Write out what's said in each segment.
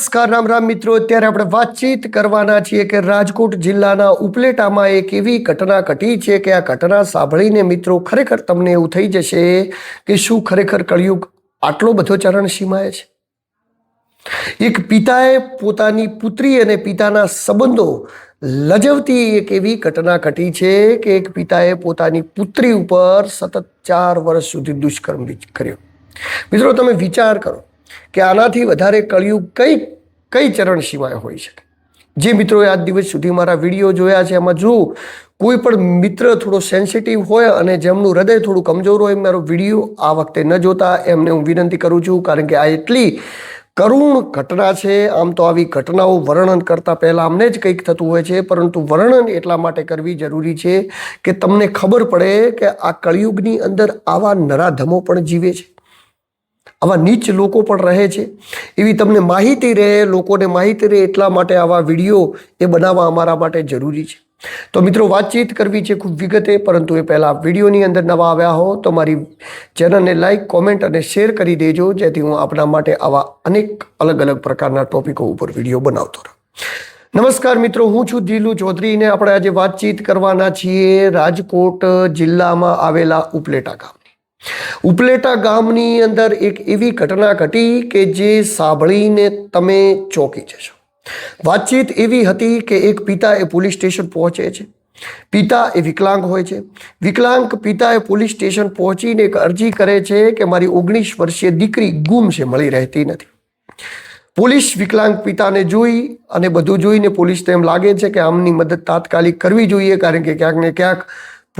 નમસ્કાર, રામ રામ મિત્રો. અત્યારે આપણે વાતચીત કરવાના છીએ કે રાજકોટ જિલ્લાના ઉપલેટામાં એક એવી ઘટના ઘટી છે કે આ ઘટના સાંભળીને મિત્રો ખરેખર તમને એવું થઈ જશે કે શું ખરેખર કળિયુગ આટલો બધો ચરણ સીમાએ છે? એક પિતાએ પોતાની પુત્રી અને પિતાના સંબંધો લજવતી એક એવી ઘટના ઘટી છે કે એક પિતાએ પોતાની પુત્રી ઉપર સતત ચાર વર્ષ સુધી દુષ્કર્મ કર્યો. મિત્રો, તમે વિચાર કરો. કે આનાથી વધારે કળિયુગ કઈ કઈ ચરણ સિવાય હોઈ શકે? જે મિત્રોએ આજ દિવસ સુધી મારા વીડિયો જોયા છે, એમાં જો કોઈ પણ મિત્ર થોડો સેન્સિટિવ હોય અને જેમનું હૃદય થોડું કમજોર હોય, મારો વીડિયો આ વખતે ન જોતા, એમને હું વિનંતી કરું છું, કારણ કે આ એટલી કરુણ ઘટના છે. આમ તો આવી ઘટનાઓ વર્ણન કરતાં પહેલાં અમને જ કંઈક થતું હોય છે, પરંતુ વર્ણન એટલા માટે કરવી જરૂરી છે કે તમને ખબર પડે કે આ કળિયુગની અંદર આવા નરાધમો પણ જીવે છે. આવા નીચ લોકો પણ રહે છે. એવી તમને માહિતી રહે, લોકોને માહિતી રહે એટલા માટે આવા વીડિયો એ બનાવવા અમારા માટે જરૂરી છે. તો મિત્રો, વાતચીત કરવી છે ખૂબ વિગતે, પરંતુ એ પહેલાં વિડીયોની અંદર નવા આવ્યા હો તો મારી ચેનલને લાઇક કોમેન્ટ અને શેર કરી દેજો, જેથી હું આપણા માટે આવા અનેક અલગ અલગ પ્રકારના ટોપિકો ઉપર વીડિયો બનાવતો રહું. નમસ્કાર મિત્રો, હું છું ધીલુ ચૌધરીને આપણે આજે વાતચીત કરવાના છીએ રાજકોટ જિલ્લામાં આવેલા ઉપલેટા ગામ ઉપલેટા ગામની અંદર એક એવી ઘટના ઘટી કે જે સાંભળીને તમે ચોંકી જશો. વાતચીત એવી હતી કે એક પિતા એ પોલીસ સ્ટેશન પહોંચે છે. પિતા એ વિકલાંગ હોય છે. વિકલાંગ પિતાએ પોલીસ સ્ટેશન પહોંચીને એક અરજી કરે છે કે મારી ઓગણીસ વર્ષીય દીકરી ગુમ છે, મળી રહેતી નથી. પોલીસ વિકલાંગ પિતાને જોઈ અને બધું જોઈને પોલીસને એમ લાગે છે કે આમની મદદ તાત્કાલિક કરવી જોઈએ, કારણ કે ક્યાંક ને ક્યાંક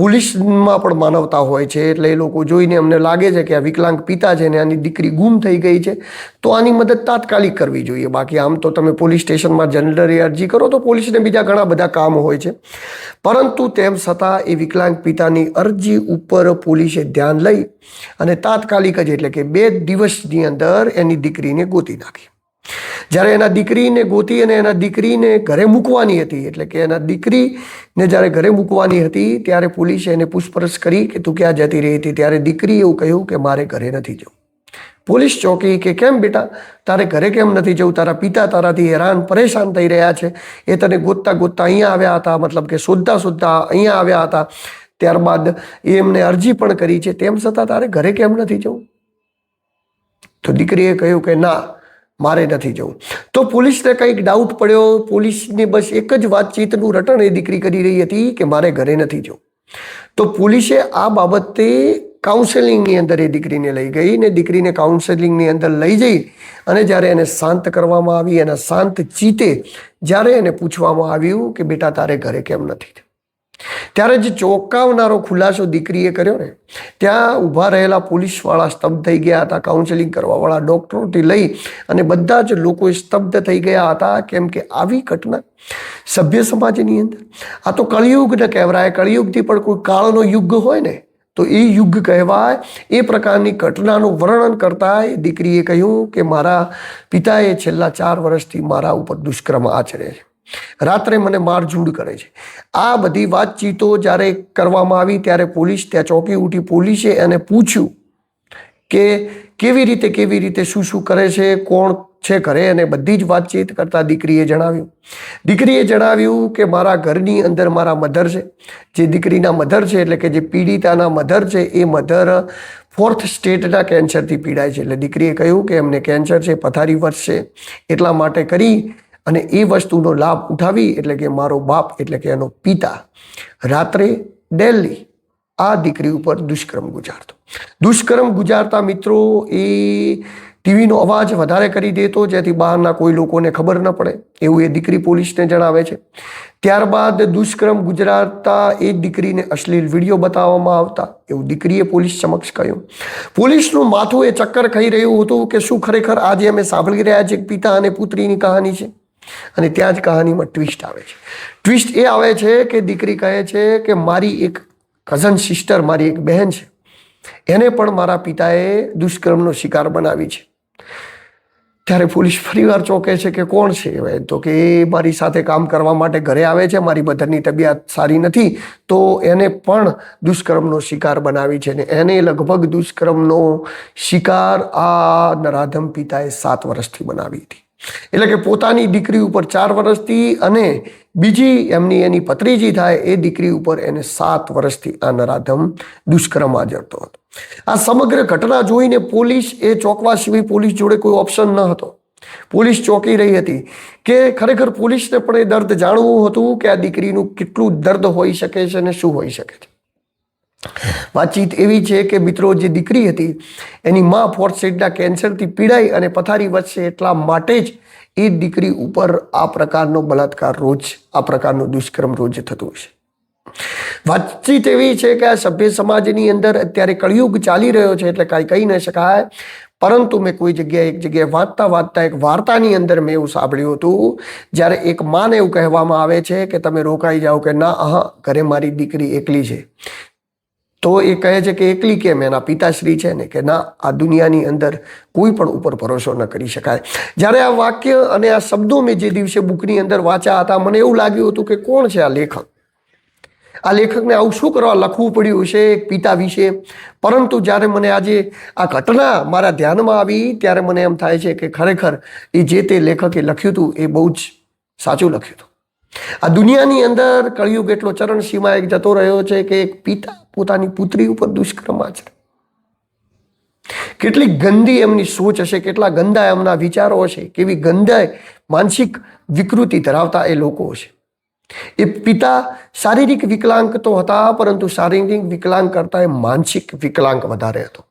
પોલીસમાં પણ માનવતા હોય છે, એટલે એ લોકો જોઈને અમને લાગે છે કે આ વિકલાંગ પિતા છે ને આની દીકરી ગુમ થઈ ગઈ છે, તો આની મદદ તાત્કાલિક કરવી જોઈએ. બાકી આમ તો તમે પોલીસ સ્ટેશનમાં જનરલી અરજી કરો તો પોલીસને બીજા ઘણા બધા કામ હોય છે. પરંતુ તેમ છતાં એ વિકલાંગ પિતાની અરજી ઉપર પોલીસે ધ્યાન લઈ અને તાત્કાલિક જ એટલે કે બે દિવસની અંદર એની દીકરીને ગોતી નાખી. જ્યારે એના દીકરીને ગોતી અને એના દીકરીને ઘરે મૂકવાની હતી, એટલે કે એના દીકરીને જ્યારે ઘરે મૂકવાની હતી, ત્યારે પોલીસે એને પૂછપરછ કરી કે તું ક્યાં જતી રહી હતી? ત્યારે દીકરી એવું કહ્યું કે મારે ઘરે નથી જવું. પોલીસ ચોકી કે કેમ બેટા? તારે ઘરે કેમ નથી જવું? તારા પિતા તારાથી હેરાન, પરેશાન થઈ રહ્યા છે. એ તને ગોતતા ગોતતા અહીંયા આવ્યા હતા, મતલબ કે શોધતા શોધતા અહીંયા આવ્યા હતા. ત્યારબાદ એ એમને અરજી પણ કરી છે. તેમ છતાં તારે ઘરે કેમ નથી જવું? તો દીકરીએ કહ્યું કે ના મારે નથી જવું. તો પોલીસને કંઈક ડાઉટ પડ્યો. પોલીસની બસ એક જ વાતચીતનું રટણ એ દીકરી કરી રહી હતી કે મારે ઘરે નથી જવું. તો પોલીસે આ બાબતે કાઉન્સેલિંગની અંદર એ દીકરીને લઈ ગઈ ને દીકરીને કાઉન્સેલિંગની અંદર લઈ જઈ અને જ્યારે એને શાંત કરવામાં આવી, એના શાંત ચીતે જ્યારે એને પૂછવામાં આવ્યું કે બેટા તારે ઘરે કેમ નથી ત્યારે જે ચોંકાવનારો ખુલાસો દીકરીએ કર્યો ને, ત્યાં ઊભા રહેલા પોલીસવાળા સ્તબ્ધ થઈ ગયા હતા. કાઉન્સેલિંગ કરવાવાળા ડૉક્ટરોથી લઈ અને બધા જ લોકો સ્તબ્ધ થઈ ગયા હતા. કેમ કે આવી ઘટના સભ્ય સમાજની અંદર. આ તો કળિયુગને કહેવાય. કળિયુગથી પણ કોઈ કાળનો યુગ હોય ને, તો એ યુગ કહેવાય. એ પ્રકારની ઘટનાનું વર્ણન કરતા એ દીકરીએ કહ્યું કે, મારા પિતાએ છેલ્લા ચાર વર્ષથી મારા ઉપર દુષ્કર્મ આચરે છે. રાત્રે મને મારઝૂડ કરે છે. આ બધી વાતચીતો જ્યારે કરવામાં આવી ત્યારે પોલીસ ત્યાં ચોકી ઉઠી પોલીસે એને પૂછ્યું કે કેવી રીતે કેવી રીતે શું શું કરે છે, કોણ છે ઘરે? અને બધી જ વાતચીત કરતાં દીકરીએ જણાવ્યું. દીકરીએ જણાવ્યું કે મારા ઘરની અંદર મારા મધર છે. જે દીકરીના મધર છે, એટલે કે જે પીડિતાના મધર છે, એ મધર ફોર્થ સ્ટેટના કેન્સરથી પીડાય છે. એટલે દીકરીએ કહ્યું કે એમને કેન્સર છે, પથારી વર્ષ છે. એટલા માટે કરી અને એ વસ્તુનો લાભ ઉઠાવી એટલે કે મારો બાપ એટલે કે એનો પિતા રાત્રે ડેલી આ દીકરી ઉપર દુષ્કર્મ ગુજારતો. દુષ્કર્મ ગુજારતા મિત્રો એ ટીવીનો અવાજ વધારે કરી દેતો, જેથી બહારના કોઈ લોકોને ખબર ન પડે. એવું એ દીકરી પોલીસને જણાવે છે. ત્યારબાદ દુષ્કર્મ ગુજરાતા એ દીકરીને અશ્લીલ વીડિયો બતાવવામાં આવતા. એવું દીકરીએ પોલીસ સમક્ષ કહ્યું. પોલીસનું માથું એ ચક્કર ખાઈ રહ્યું હતું કે શું ખરેખર આજે અમે સાંભળી રહ્યા છીએ પિતા અને પુત્રીની કહાની છે? અને ત્યાં જ કહાનીમાં ટ્વિસ્ટ આવે છે. ટ્વિસ્ટ એ આવે છે કે દીકરી કહે છે કે મારી એક કઝન સિસ્ટર મારી એક બહેન છે. એને પણ મારા પિતાએ દુષ્કર્મનો શિકાર બનાવી છે. ત્યારે પોલીસ ફરીવાર ચોંકે છે કે કોણ છે? હવે તો કે એ મારી સાથે કામ કરવા માટે ઘરે આવે છે, મારી મધરની તબિયત સારી નથી, તો એને પણ દુષ્કર્મનો શિકાર બનાવી છે ને એને લગભગ દુષ્કર્મનો શિકાર આ નરાધમ પિતાએ સાત વર્ષથી બનાવી હતી. એટલે કે પોતાની દીકરી ઉપર ચાર વર્ષથી અને બીજી એમની એની પત્રીજી થાય એ દીકરી ઉપર એને સાત વર્ષથી આ નરાધમ દુષ્કર્મ આચરતો હતો. આ સમગ્ર ઘટના જોઈને પોલીસ એ ચોંકવા સિવાય પોલીસ જોડે કોઈ ઓપ્શન ન હતો. પોલીસ ચોંકી રહી હતી કે ખરેખર પોલીસને પણ એ દર્દ જાણવું હતું કે આ દીકરીનું કેટલું દર્દ હોઈ શકે છે અને શું હોઈ શકે છે. વાતચીત એવી છે કે મિત્રો જે દીકરી હતી, એની માં ફોર્થ સાઇડના કેન્સરથી પીડાઈ અને પથારી વધશે એટલા માટે જ એ દીકરી ઉપર આ પ્રકારનો બલાત્કાર રોજ, આ પ્રકારનો દુષ્કર્મ રોજ થતું છે. વાતચીત એવી છે કે આ સભ્ય સમાજની અંદર અત્યારે કળિયુગ ચાલી રહ્યો છે એટલે કાંઈ કહી ન શકાય. પરંતુ મેં કોઈ જગ્યાએ એક જગ્યાએ વાંચતા વાંચતા એક વાર્તાની અંદર મેં એવું સાંભળ્યું હતું. જ્યારે એક માને એવું કહેવામાં આવે છે કે તમે રોકાઈ જાઓ કે ના હા ઘરે મારી દીકરી એકલી છે. તો એ કહે છે કે એકલી કેમ એના પિતાશ્રી છે ને કે ના, આ દુનિયાની અંદર કોઈ પણ ઉપર ભરોસો ન કરી શકાય. જ્યારે આ વાક્ય અને આ શબ્દો મેં જે દિવસે બુકની અંદર વાંચ્યા હતા, મને એવું લાગ્યું હતું કે કોણ છે આ લેખક? આ લેખકને આવું શું કરવા લખવું પડ્યું છે એક પિતા વિશે? પરંતુ જ્યારે મને આજે આ ઘટના મારા ધ્યાનમાં આવી, ત્યારે મને એમ થાય છે કે ખરેખર એ જે તે લેખકે લખ્યું હતું, એ બહુ જ સાચું લખ્યું હતું. આ દુનિયાની અંદર કળિયુગ એટલો ચરણ સીમાએ જતો રહ્યો છે કે એક પિતા પોતાની પુત્રી ઉપર દુષ્કર્મ આચરે. કેટલી ગંદી એમની સોચ હશે, કેટલા ગંદા એમના વિચારો હશે, કેવી ગંદા માનસિક વિકૃતિ ધરાવતા એ લોકો હશે. એ પિતા શારીરિક વિકલાંગ તો હતા, પરંતુ શારીરિક વિકલાંગ કરતા એ માનસિક વિકલાંગ વધારે હતો.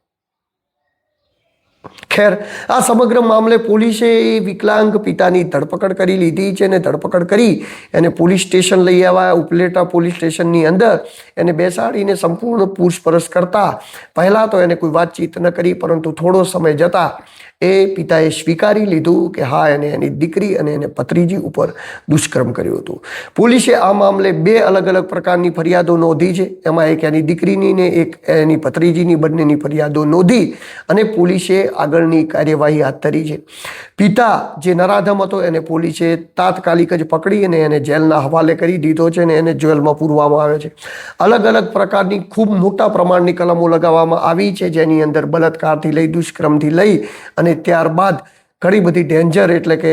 ખેર, આ સમગ્ર મામલે પોલીસે એ વિકલાંગ પિતાની ધરપકડ કરી લીધી છે અને ધરપકડ કરી એને પોલીસ સ્ટેશન લઈ આવ્યા. ઉપલેટા પોલીસ સ્ટેશનની અંદર એને બેસાડીને સંપૂર્ણ પૂછપરછ કરતા. પહેલાં તો એને કોઈ વાતચીત ન કરી, પરંતુ થોડો સમય જતાં એ પિતાએ સ્વીકારી લીધું કે હા, એને એની દીકરી અને એને પત્રીજી ઉપર દુષ્કર્મ કર્યું હતું. પોલીસે આ મામલે બે અલગ અલગ પ્રકારની ફરિયાદો નોંધી છે. એમાં એક એની દીકરીની ને એક એની પત્રીજીની બંનેની ફરિયાદો નોંધી અને પોલીસે આગળની કાર્યવાહી હાથ ધરી છે. પિતા જે નરાધમ હતો એને પોલીસે તાત્કાલિક જ પકડી અને એને જેલના હવાલે કરી દીધો છે અને એને જેલમાં પૂરવામાં આવ્યો છે. અલગ અલગ પ્રકારની ખૂબ મોટા પ્રમાણની કલમો લગાવવામાં આવી છે, જેની અંદર બલાત્કારથી લઈ, દુષ્કર્મથી લઈ અને ત્યારબાદ ઘણી બધી ડેન્જર એટલે કે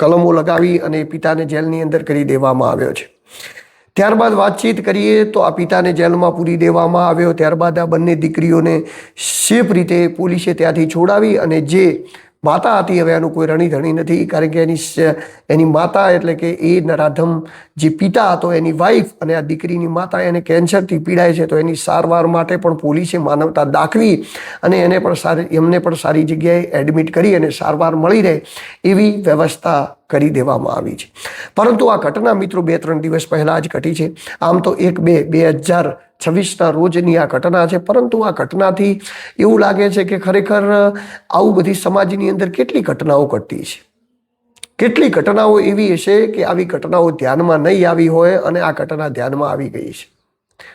કલમો લગાવી અને પિતાને જેલની અંદર કરી દેવામાં આવ્યો છે. ત્યારબાદ વાતચીત કરીએ તો આ પિતાને જેલમાં પૂરી દેવામાં આવ્યો. ત્યારબાદ આ બંને દીકરીઓને સેફ રીતે પોલીસે ત્યાંથી છોડાવી અને જે માતા હતી, હવે એનું કોઈ રણીધણી નથી, કારણ કે એની એની માતા એટલે કે એ નરાધમ જે પિતા હતો, એની વાઈફ અને આ દીકરીની માતા એને કેન્સરથી પીડાય છે, તો એની સારવાર માટે પણ પોલીસે માનવતા દાખવી અને એને પણ સારી, એમને પણ સારી જગ્યાએ એડમિટ કરી અને સારવાર મળી રહે એવી વ્યવસ્થા કરી દેવામાં આવી છે. પરંતુ આ ઘટના મિત્રો બે ત્રણ દિવસ પહેલાં જ ઘટી છે. આમ તો એક બે બે હજાર છવ્વીસના રોજની આ ઘટના છે. પરંતુ આ ઘટનાથી એવું લાગે છે કે ખરેખર આવું બધી સમાજની અંદર કેટલી ઘટનાઓ ઘટતી છે. કેટલી ઘટનાઓ એવી હશે કે આવી ઘટનાઓ ધ્યાનમાં નહીં આવી હોય અને આ ઘટના ધ્યાનમાં આવી ગઈ છે.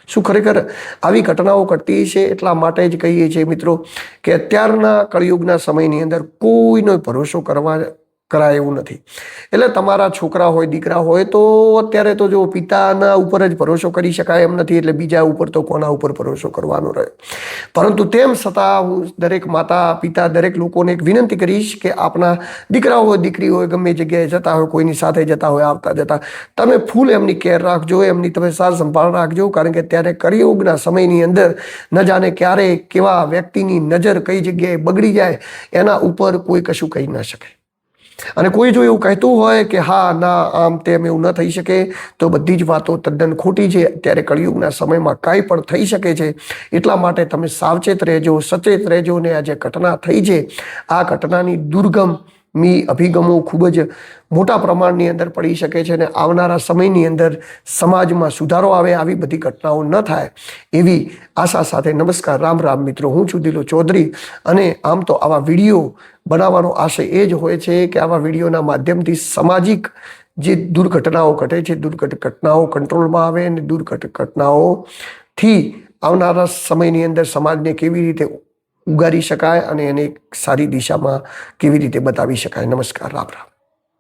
શું ખરેખર આવી ઘટનાઓ ઘટતી છે એટલા માટે જ કહીએ છીએ મિત્રો કે અત્યારના કળિયુગના સમયની અંદર કોઈનો ભરોસો કરવા કરાય એવું નથી. એટલે તમારા છોકરા હોય, દીકરા હોય, તો અત્યારે તો જો પિતાના ઉપર જ ભરોસો કરી શકાય એમ નથી, એટલે બીજા ઉપર તો કોના ઉપર ભરોસો કરવાનો રહે? પરંતુ તેમ છતાં હું દરેક માતા, પિતા, દરેક લોકોને એક વિનંતી કરીશ કે આપના દીકરા હોય, દીકરી હોય, ગમે જગ્યાએ જતા હોય, કોઈની સાથે જતા હોય, આવતા જતા, તમે ફૂલ એમની કેર રાખજો, એમની તમે સાર સંભાળ રાખજો, કારણ કે ત્યારે કળિયુગના સમયની અંદર ન જાણે ક્યારે કેવા વ્યક્તિની નજર કઈ જગ્યાએ બગડી જાય, એના ઉપર કોઈ કશું કહી ન શકે. અને કોઈ જો એવું કહેતું હોય કે હા, ના, આમ તેમ એવું ન થઈ શકે, તો બધી જ વાતો તદ્દન ખોટી છે. અત્યારે કળિયુગના સમયમાં કાંઈ પણ થઈ શકે છે. એટલા માટે તમે સાવચેત રહેજો, સચેત રહેજો ને આ જે ઘટના થઈ છે. આ ઘટનાની દુર્ગમ મી અભિગમો ખૂબ જ મોટા પ્રમાણની અંદર પડી શકે છે અને આવનારા સમયની અંદર સમાજમાં સુધારો આવે આવી બધી ઘટનાઓ ન થાય એવી આશા સાથે નમસ્કાર. રામ રામ મિત્રો, હું છું દિલો ચૌધરી અને આમ તો આવા વીડિયો બનાવવાનો આશય એ જ હોય છે કે આવા વિડીયોના માધ્યમથી સામાજિક જે દુર્ઘટનાઓ ઘટે છે, દુર્ઘટ ઘટનાઓ કંટ્રોલમાં આવે અને દુર્ઘટ ઘટનાઓથી આવનારા સમયની અંદર સમાજને કેવી રીતે ઉગારી શકાય અને એને એક સારી દિશામાં કેવી રીતે બતાવી શકાય. નમસ્કાર રામ રામ.